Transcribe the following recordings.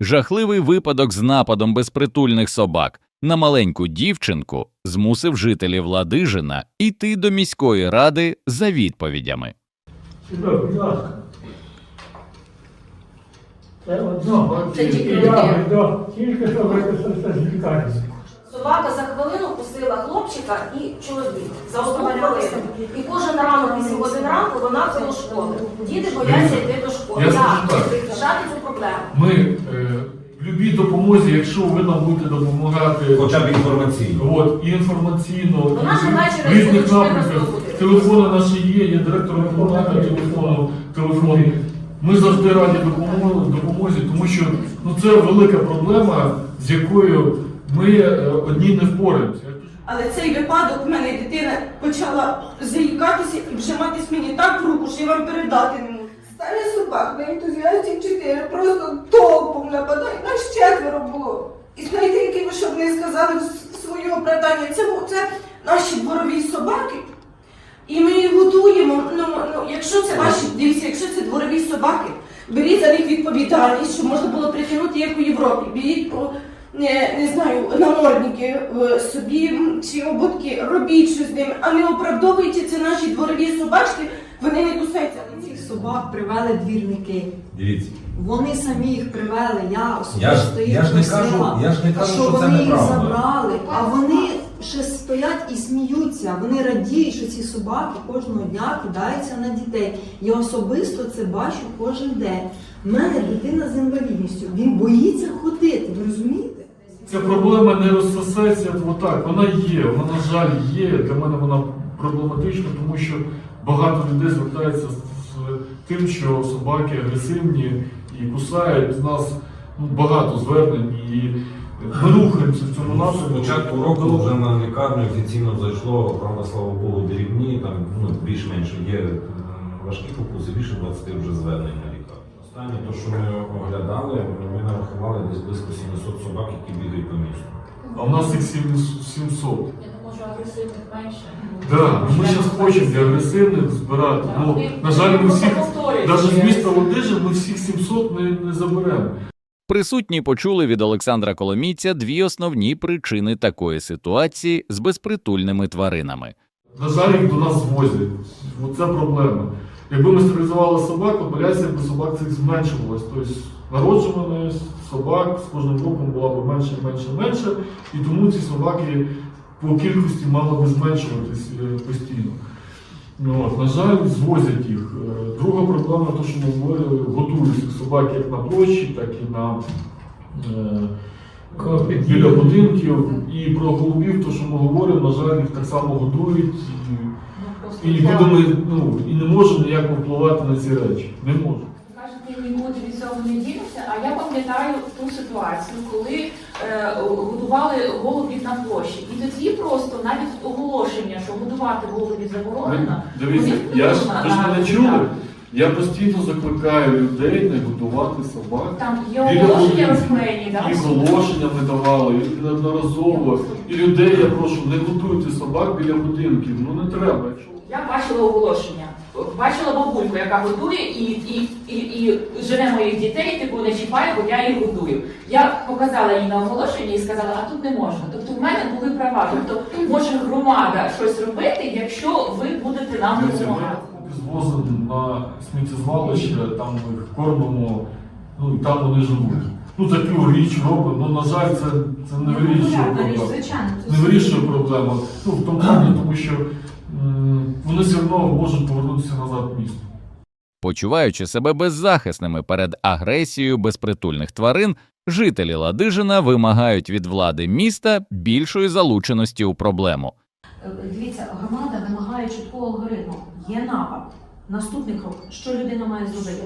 Жахливий випадок з нападом безпритульних собак на маленьку дівчинку змусив жителів Ладижина йти до міської ради за відповідями. Це одного тільки що з лікарні. Собака за хвилину пустила хлопчика і чоловіка за одну хвилину. І кожен ранок, 8 годин ранку, вона коло школи. Діти бояться йти до школи. Я Як скажу так. рішати цю проблему? Ми е, в любій допомозі, якщо ви нам будете допомагати Хоча б інформаційно. от, і інформаційно, Вона і в різних буде напрямках, 14 телефони наші є, є директор комунального телефону, телефон. Ми завжди раді допомо- допомозі, тому що ну, це велика проблема, з якою ми е, одні не впораємося. Але цей випадок в мене дитина почала заїкатися і вжиматись мені так в руку, що я вам передати не можу. Старий собак на ентузіастів 4 просто толпом нападають. Нас четверо було. І знаєте, які ви щоб не сказали в своє оправдання, це, бу- це наші дворові собаки. І ми їх годуємо. Ну, ну, якщо це ваші дивіться, якщо це дворові собаки, беріть за них відповідальність, щоб можна було притягнути як у Європі. Беріть не, не знаю, намордники собі чи ободки, робіть щось з ними, а не оправдовуйте це наші дворові собачки, вони не кусаються. Цих собак привели двірники. Дивіться. Вони самі їх привели. Я Я особисто їх я ж не просила, кажу- я ж не кажу, що що це вони їх забрали, а вони ще стоять і сміються. Вони радіють, що ці собаки кожного дня кидаються на дітей. Я особисто це бачу кожен день. У мене дитина з інвалідністю. Він боїться ходити. Ви розумієте? Ця проблема не розсосеться отак. Вона є, вона, на жаль, є. Для мене вона проблематична, тому що багато людей звертається з, тим, що собаки агресивні і кусають. З нас ну, багато звернень і ми рухаємося в цьому З напрямку. початку року вже на лікарню офіційно зайшло, правда, слава Богу, дрібні, там ну, більш-менш є важкі покуси, більше 20 вже звернень лікарню. Останнє, то, що ми оглядали, ми нарахували десь близько 700 собак, які бігають по місту. А в нас їх 700. Я думаю, що агресивних менше. Да, ми зараз хочемо для агресивних збирати. Ну, на жаль, ми всіх, навіть з міста Ладижин, ми всіх 700 не, не заберемо. Присутні почули від Олександра Коломійця дві основні причини такої ситуації з безпритульними тваринами. На жаль, їх до нас звозять. Оце проблема. Якби ми стерилізували собак, популяція б собак цих зменшувалась. Тобто народжуваність собак з кожним роком була б менше, менше, менше, і тому ці собаки по кількості мали б зменшуватись е, постійно. Ну, От, на жаль, звозять їх. Е, Друга проблема, то, що ми говорили, готують цих собак як на площі, так і на е, біля будинків. І про голубів, то, що ми говоримо, на жаль, їх так само годують. І, ми ну, і не можемо ніяк впливати на ці речі. Не можемо. Кажете, нікуди від цього не дінуться, а я пам'ятаю ту ситуацію, коли е, годували голубів на площі. І тоді просто навіть оголошення, що годувати голубів заборонено. Дивіться, вони я ж ви ж на- мене чули. Я постійно закликаю людей не годувати собак. Там є Біля оголошення будинків. розклеєні, да? І оголошення ми давали, і неодноразово. І людей я прошу, не годуйте собак біля будинків. Ну не треба. Якщо Я бачила оголошення. Бачила бабульку, яка годує і, і, і, і жене моїх дітей, типу не чіпає, бо я їх годую. Я показала їй на оголошенні і сказала, а тут не можна. Тобто в мене були права. Тобто може громада щось робити, якщо ви будете нам допомагати. ми звозимо на сміттєзвалище, там ми їх кормимо, ну і там вони живуть. Ну таку річ робимо. Ну на жаль, це, це не вирішує проблему. Не вирішує проблему. Ну в тому плані, тому що вони все одно можуть повернутися назад в місто. Почуваючи себе беззахисними перед агресією безпритульних тварин, жителі Ладижина вимагають від влади міста більшої залученості у проблему. Е, Дивіться, громада вимагає чіткого алгоритму. Є напад. Наступний крок, що людина має зробити?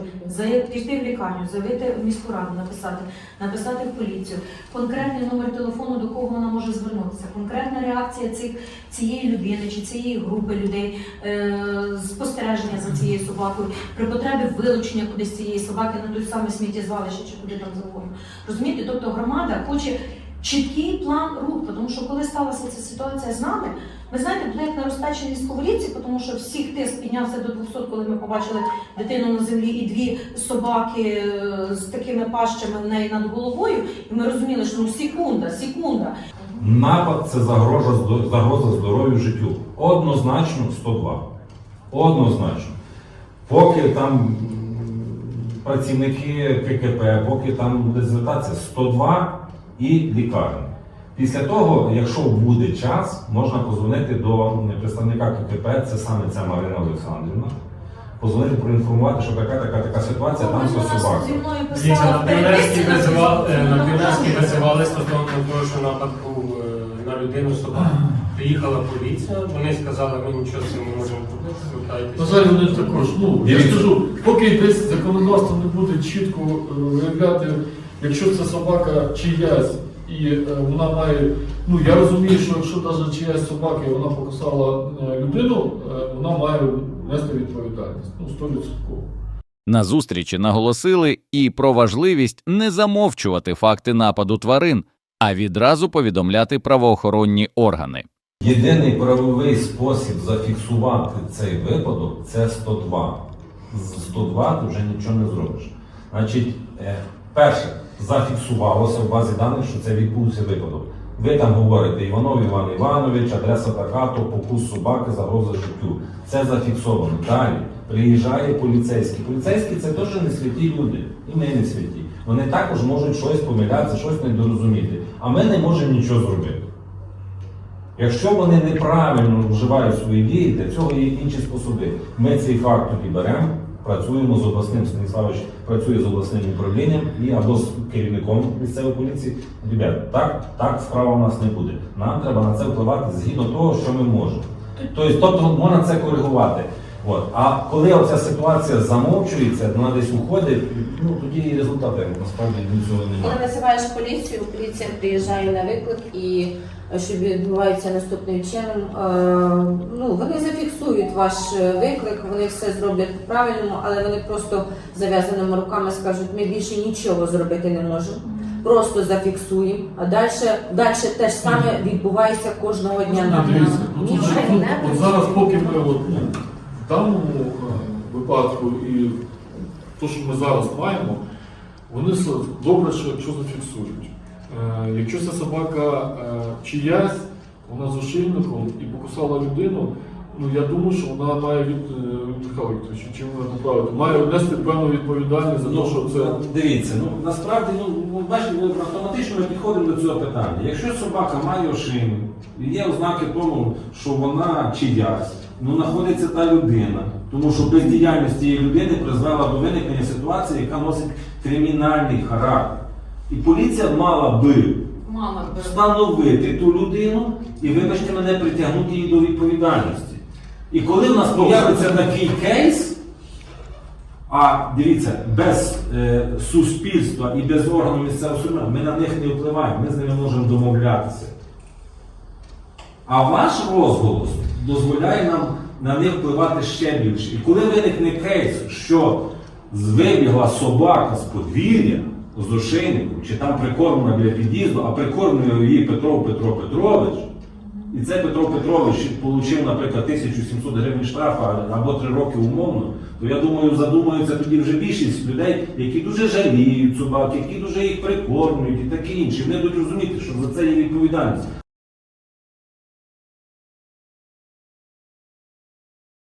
Піти в лікарню, заявити в міську раду, написати, написати в поліцію, конкретний номер телефону, до кого вона може звернутися, конкретна реакція цих, цієї людини чи цієї групи людей, е, спостереження за цією собакою, при потребі вилучення кудись цієї собаки на той самий сміттєзвалище чи куди там завгодно. Розумієте, тобто громада хоче чіткий план рух, тому що коли сталася ця ситуація з нами, ви знаєте, були як на розпеченій тому що всіх тиск піднявся до 200, коли ми побачили дитину на землі і дві собаки е, з такими пащами в неї над головою, і ми розуміли, що ну секунда, секунда. Напад це загроза, загроза здоров'ю життю. Однозначно 102. Однозначно. Поки там працівники ККП, поки там буде звертатися 102 і лікарня. Після того, якщо буде час, можна позвонити до представника ККП, це саме ця Марина Олександрівна. Позвонити, проінформувати, що така така така ситуація, там все собака. Дивіться, на Піонерській визивали, на Піонерській визивали стосовно того, що напад був е, на людину собаку. Приїхала поліція, вони сказали, ми нічого з цим не можемо робити, На жаль, вони також. Ну, я ж кажу, поки десь законодавство не буде чітко е, виявляти, якщо це собака чиясь, і е, вона має. Ну я розумію, що якщо навіть чиясь собака і вона покусала е, людину, е, вона має нести відповідальність. Ну, 100%. На зустрічі наголосили і про важливість не замовчувати факти нападу тварин, а відразу повідомляти правоохоронні органи. Єдиний правовий спосіб зафіксувати цей випадок це 102. З 102 ти вже нічого не зробиш. Значить, перше, зафіксувалося в базі даних, що це відбувся випадок. Ви там говорите Іванов Іван Іванович, адреса така, то покус собаки, загроза життю. Це зафіксовано. Далі приїжджає поліцейський. Поліцейські це теж не святі люди, і ми не святі. Вони також можуть щось помилятися, щось недорозуміти. А ми не можемо нічого зробити. Якщо вони неправильно вживають свої дії, для цього є інші способи. Ми цей факт тоді беремо, працюємо з обласним Станіславович працює з обласним управлінням і або з керівником місцевої поліції. Ребят, так, так справа у нас не буде. Нам треба на це впливати згідно того, що ми можемо. Тобто, тобто можна це коригувати. От. А коли оця ситуація замовчується, вона десь уходить, ну тоді і результати насправді від цього немає. Коли називаєш поліцію, поліція приїжджає на виклик і е, що відбувається наступним чином. е, Ну вони зафіксують ваш е, виклик, вони все зроблять правильно, але вони просто зав'язаними руками скажуть, ми більше нічого зробити не можемо. Просто зафіксуємо, а далі, далі те ж саме відбувається кожного дня. На дивіться, ну, тут же, Нічого ну, не от зараз, поки ми от, ну, даному е, випадку і те, що ми зараз маємо, вони добре, що якщо зафіксують. Е, якщо ця собака е, чиясь, вона з ошейником і покусала людину, ну я думаю, що вона має від Михайло Вікторович, чим вона поправити, має внести певну відповідальність за те, що це. Дивіться, ну насправді, ну ну, бачите, ми автоматично ми підходимо до цього питання. Якщо собака має ошейник, є ознаки того, що вона чиясь, ну знаходиться та людина, тому що бездіяльність цієї людини призвела до виникнення ситуації, яка носить кримінальний характер. І поліція мала би Мама, встановити ту людину і, вибачте мене, притягнути її до відповідальності. І коли в нас появиться такий кейс, а дивіться, без е, суспільства і без органів місцевого самоврядування ми на них не впливаємо, ми з ними можемо домовлятися. А ваш розголос дозволяє нам на них впливати ще більше. І коли виникне кейс, що вибігла собака з подвір'я, з ошейником, чи там прикормлена біля під'їзду, а прикормлює її Петро Петро Петрович, і це Петро Петрович отримав, наприклад, 1700 гривень штрафу або 3 роки умовно, то я думаю, задумаються тоді вже більшість людей, які дуже жаліють собак, які дуже їх прикормлюють і таке інше. Вони будуть розуміти, що за це є відповідальність.